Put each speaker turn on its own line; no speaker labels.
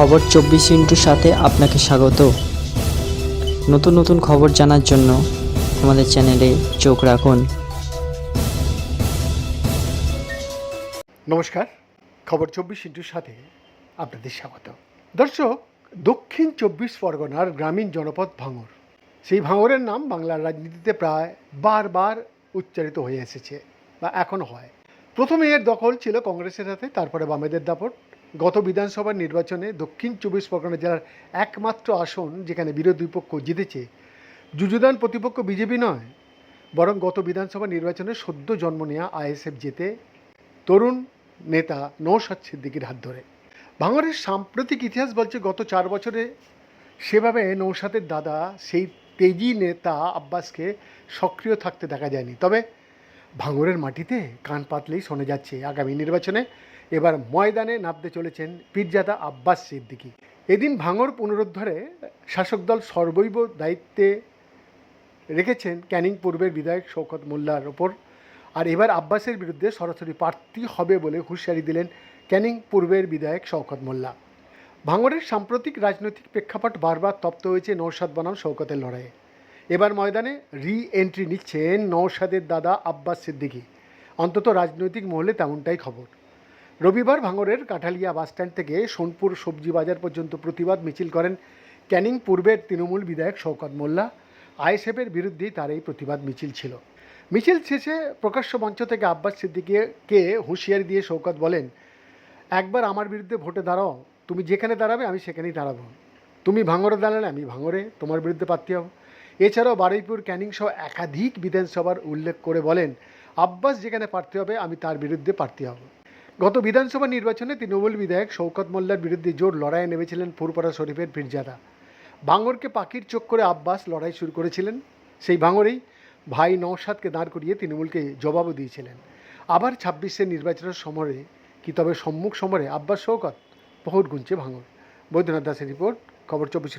খবর চব্বিশ ইন্টুর সাথে আপনাকে স্বাগত। নতুন নতুন খবর জানার জন্য আমাদের চ্যানেলে চোখ রাখুন।
নমস্কার, খবর চব্বিশ ইন্টুর সাথে আপনাদের স্বাগত। দর্শক, দক্ষিণ চব্বিশ পরগনার গ্রামীণ জনপদ ভাঙর সেই ভাঙরের নাম বাংলার রাজনীতিতে প্রায় বারবার উচ্চারিত হয়ে এসেছে বা এখন হয়। প্রথমে এর দখল ছিল কংগ্রেসের হাতে, তারপরে বামেদের দাপট গত বিধানসভা নির্বাচনে দক্ষিণ চব্বিশ পরগনা জেলার একমাত্র আসন যেখানে বিরোধী পক্ষ জিতেছে, যুযুদান প্রতিপক্ষ বিজেপি নয়, বরং গত বিধানসভা নির্বাচনে সদ্য জন্ম নেওয়া আইএসএফ জেতে তরুণ নেতা নৌসাদ সিদ্দিকির হাত ধরে। ভাঙরের সাম্প্রতিক ইতিহাস বলছে গত চার বছরে সেভাবে নৌসাদের দাদা সেই তেজি নেতা আব্বাসকে সক্রিয় থাকতে দেখা যায়নি। তবে ভাঙরের মাটিতে কান পাতলেই শোনা যাচ্ছে, আগামী নির্বাচনে এবার ময়দানে নামতে চলেছেন পীরজাদা আব্বাস সিদ্দিকি। এদিন ভাঙর পুনরুদ্ধারে শাসক দল সর্বৈব দায়িত্বে রেখেছেন ক্যানিং পূর্বের বিধায়ক শৌকত মোল্লার ওপর। আর এবার আব্বাসের বিরুদ্ধে সরাসরি প্রার্থী হবে বলে হুঁশিয়ারি দিলেন ক্যানিং পূর্বের বিধায়ক শওকত মোল্লা। ভাঙরের সাম্প্রতিক রাজনৈতিক প্রেক্ষাপট বারবার তপ্ত হয়েছে নৌসাদ বনাম শওকতের লড়াইয়ে। এবার ময়দানে রি এন্ট্রি নিচ্ছেন নৌসাদের দাদা আব্বাস সিদ্দিকী। অন্তত রাজনৈতিক মহলে তেমনটাই খবর। রবিবার ভাঙড়ের কাঠালিয়া বাসস্ট্যান্ড থেকে সোনপুর সবজি বাজার পর্যন্ত প্রতিবাদ মিছিল করেন ক্যানিং পূর্বের তৃণমূল বিধায়ক শওকত মোল্লা। আইএসএফের বিরুদ্ধেই তার এই প্রতিবাদ মিছিল ছিল। মিছিল শেষে প্রকাশ্য মঞ্চ থেকে আব্বাস সিদ্দিকিকে হুঁশিয়ারি দিয়ে শৌকত বলেন, একবার আমার বিরুদ্ধে ভোটে দাঁড়াও। তুমি যেখানে দাঁড়াবে আমি সেখানেই দাঁড়াবো। তুমি ভাঙরে দাঁড়ালে আমি ভাঙরে, তোমার বিরুদ্ধে প্রার্থী হব এছাড়াও বারুইপুর ক্যানিং সহ একাধিক বিধানসভার উল্লেখ করে বলেন, আব্বাস যেখানে প্রার্থী হবে, আমি তার বিরুদ্ধে প্রার্থী হব। গত বিধানসভা নির্বাচনে তৃণমূল বিধায়ক শৌকত মোল্লার বিরুদ্ধে জোর লড়াইয়ে নেমেছিলেন ফুরপাড়া শরীফের পীরজাদা ভাঙরকে পাখির চোখ করে আব্বাস লড়াই শুরু করেছিলেন। সেই ভাঙরেই ভাই নওশাদকে দাঁড় করিয়ে তৃণমূলকে জবাবও দিয়েছিলেন। আবার ছাব্বিশের নির্বাচনের সমরে কি তবে সম্মুখ সমরে আব্বাস শৌকত বহুত গুনছে ভাঙর বৈদ্যনাথ দাসের রিপোর্ট, খবর চব্বিশ